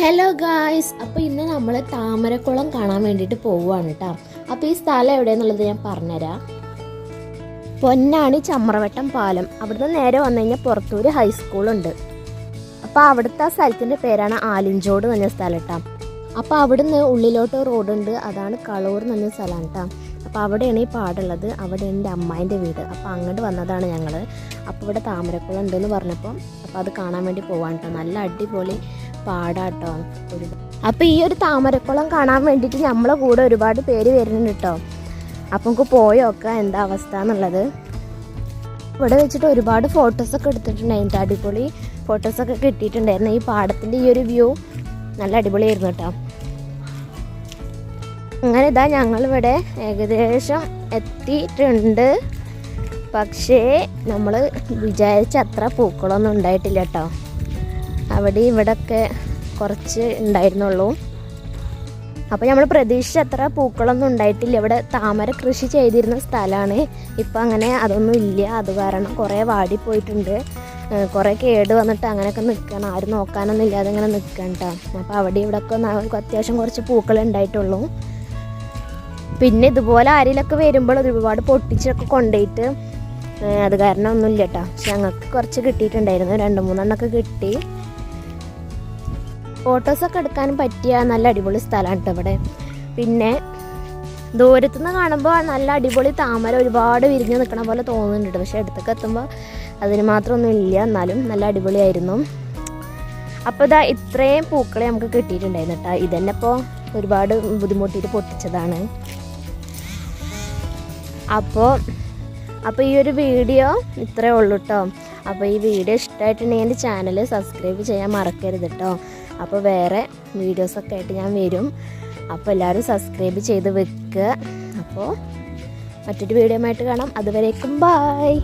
Hello guys അപ്പോൾ ഇന്ന് നമ്മൾ താമരക്കുളം കാണാൻ വേണ്ടിയിട്ട് പോവുകയാണ് കേട്ടോ അപ്പോൾ ഈ സ്ഥലം എവിടെയെന്നുള്ളത് ഞാൻ പറഞ്ഞുതരാം. പൊന്നാണി ചമ്രവട്ടം പാലം. അവിടുന്ന് നേരെ വന്നു കഴിഞ്ഞാൽ പുറത്തൂര് ഹൈസ്കൂളുണ്ട് അപ്പോൾ അവിടുത്തെ ആ സ്ഥലത്തിന്റെ പേരാണ് ആലിഞ്ചോട് എന്ന് പറഞ്ഞ സ്ഥലം കേട്ടോ അപ്പോൾ അവിടുന്ന് ഉള്ളിലോട്ട് റോഡുണ്ട് അതാണ് കളൂർ എന്ന് പറഞ്ഞ സ്ഥലമാണ് കേട്ടോ അപ്പോൾ അവിടെയാണ് ഈ പാടുള്ളത്. അവിടെ എന്റെ അമ്മായിന്റെ വീട്. അപ്പോൾ അങ്ങോട്ട് വന്നതാണ് ഞങ്ങൾ അപ്പോൾ ഇവിടെ താമരക്കുളം ഉണ്ടെന്ന് പറഞ്ഞപ്പോൾ അപ്പോൾ അത് കാണാൻ വേണ്ടി പോവാണ് കേട്ടോ നല്ല അടിപൊളി പാടാട്ടോ. അപ്പൊ അപ്പോൾ ഈ ഒരു താമരക്കുളം കാണാൻ വേണ്ടിയിട്ട് നമ്മളെ കൂടെ ഒരുപാട് പേര് വരുന്നുണ്ട് കേട്ടോ അപ്പൊ നമുക്ക് പോയോക്കാം എന്താ അവസ്ഥ എന്നുള്ളത്. ഇവിടെ വെച്ചിട്ട് ഒരുപാട് ഫോട്ടോസ് ഫോട്ടോസൊക്കെ എടുത്തിട്ടുണ്ടായിരുന്നു അടിപൊളി ഫോട്ടോസ് ഒക്കെ കിട്ടിയിട്ടുണ്ടായിരുന്നു. ഈ പാടത്തിന്റെ ഈ ഒരു വ്യൂ നല്ല അടിപൊളിയായിരുന്നു കേട്ടോ അങ്ങനെ ഇതാ ഞങ്ങളിവിടെ ഏകദേശം എത്തിയിട്ടുണ്ട്. പക്ഷേ നമ്മൾ വിചാരിച്ച അത്ര പൂക്കളൊന്നും ഉണ്ടായിട്ടില്ല കേട്ടോ അവിടെ ഇവിടെയൊക്കെ കുറച്ച് ഉണ്ടായിരുന്നുള്ളൂ. അപ്പോൾ നമ്മൾ പ്രതീക്ഷിച്ച അത്ര പൂക്കളൊന്നും ഉണ്ടായിട്ടില്ല. ഇവിടെ താമര കൃഷി ചെയ്തിരുന്ന സ്ഥലമാണ്. ഇപ്പം അങ്ങനെ അതൊന്നും ഇല്ല. അത് കാരണം കുറേ വാടിപ്പോയിട്ടുണ്ട് കുറേ കേട് വന്നിട്ട് അങ്ങനെയൊക്കെ നിൽക്കണം ആരും നോക്കാനൊന്നും ഇല്ലാതെ ഇങ്ങനെ നിൽക്കണം കേട്ടോ അപ്പോൾ അവിടെ ഇവിടെയൊക്കെ അത്യാവശ്യം കുറച്ച് പൂക്കൾ ഉണ്ടായിട്ടുള്ളൂ. പിന്നെ ഇതുപോലെ ആരെങ്കിലൊക്കെ വരുമ്പോൾ ഒരുപാട് പൊട്ടിച്ചൊക്കെ കൊണ്ടുപോയിട്ട് അത് കാരണം ഒന്നുമില്ല കേട്ടോ പക്ഷെ ഞങ്ങൾക്ക് കുറച്ച് കിട്ടിയിട്ടുണ്ടായിരുന്നു. രണ്ട് മൂന്നെണ്ണമൊക്കെ കിട്ടി. ഫോട്ടോസൊക്കെ എടുക്കാനും പറ്റിയ നല്ല അടിപൊളി സ്ഥലമാണ് കേട്ടോ ഇവിടെ. പിന്നെ ദൂരത്തുനിന്ന് കാണുമ്പോൾ നല്ല അടിപൊളി താമര ഒരുപാട് വിരിഞ്ഞ് നിൽക്കണ പോലെ തോന്നുന്നുണ്ട് പക്ഷേ അടുത്തൊക്കെ എത്തുമ്പോൾ അതിന് മാത്രമൊന്നും ഇല്ല. എന്നാലും നല്ല അടിപൊളിയായിരുന്നു. അപ്പോൾ ഇതാ ഇത്രയും പൂക്കളെ നമുക്ക് കിട്ടിയിട്ടുണ്ടായിരുന്നു കേട്ടോ. ഇതന്നെ ഇപ്പോൾ ഒരുപാട് ബുദ്ധിമുട്ടിയിട്ട് പൊട്ടിച്ചതാണ്. അപ്പോൾ അപ്പോൾ ഈ ഒരു വീഡിയോ ഇത്രേ ഉള്ളൂ കേട്ടോ അപ്പോൾ ഈ വീഡിയോ ഇഷ്ടമായിട്ടുണ്ടെങ്കിൽ എന്റെ ചാനൽ സബ്സ്ക്രൈബ് ചെയ്യാൻ മറക്കരുത് കേട്ടോ അപ്പോൾ വേറെ വീഡിയോസൊക്കെ ആയിട്ട് ഞാൻ വരും. അപ്പോൾ എല്ലാവരും സബ്സ്ക്രൈബ് ചെയ്ത് വെക്കുക അപ്പോൾ മറ്റൊരു വീഡിയോ ആയിട്ട് കാണാം. അതുവരേക്കും ബായ്